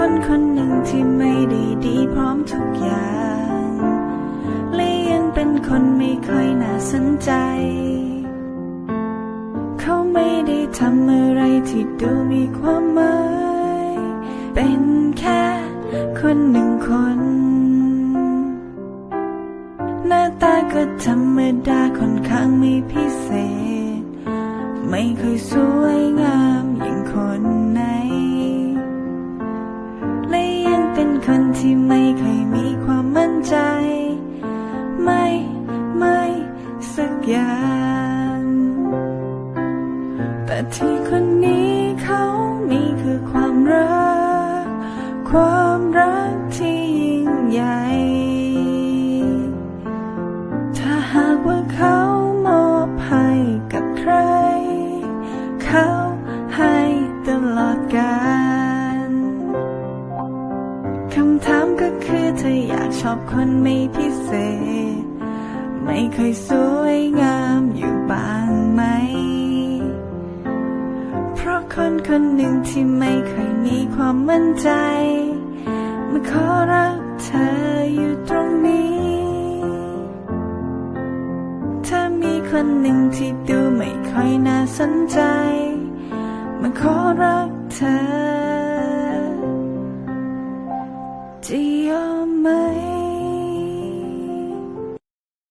คนคนหนึ่งที่ไม่ได้ดีพร้อมทุกอย่าง และยังเป็นคนไม่ค่อยน่าสนใจ เขาไม่ได้ทำอะไรที่ดูมีความหมาย เป็นแค่คนหนึ่งคน หน้าตาก็ธรรมดาค่อนข้างไม่พิเศษ ไม่เคยสวยงามอย่างคนไหน คนที่ไม่เคยมีความมั่นใจ ไม่ไม่สักอย่าง แต่ที่คนนี้เขามีคือความรัก ความรักที่ยิ่งใหญ่ ถ้าหากว่าเขา คำถามก็คือเธออยากชอบคนไม่พิเศษ ไม่เคยสวยงามอยู่บ้างไหม เพราะคนคนหนึ่งที่ไม่เคยมีความมั่นใจ มาขอรักเธออยู่ตรงนี้ See you.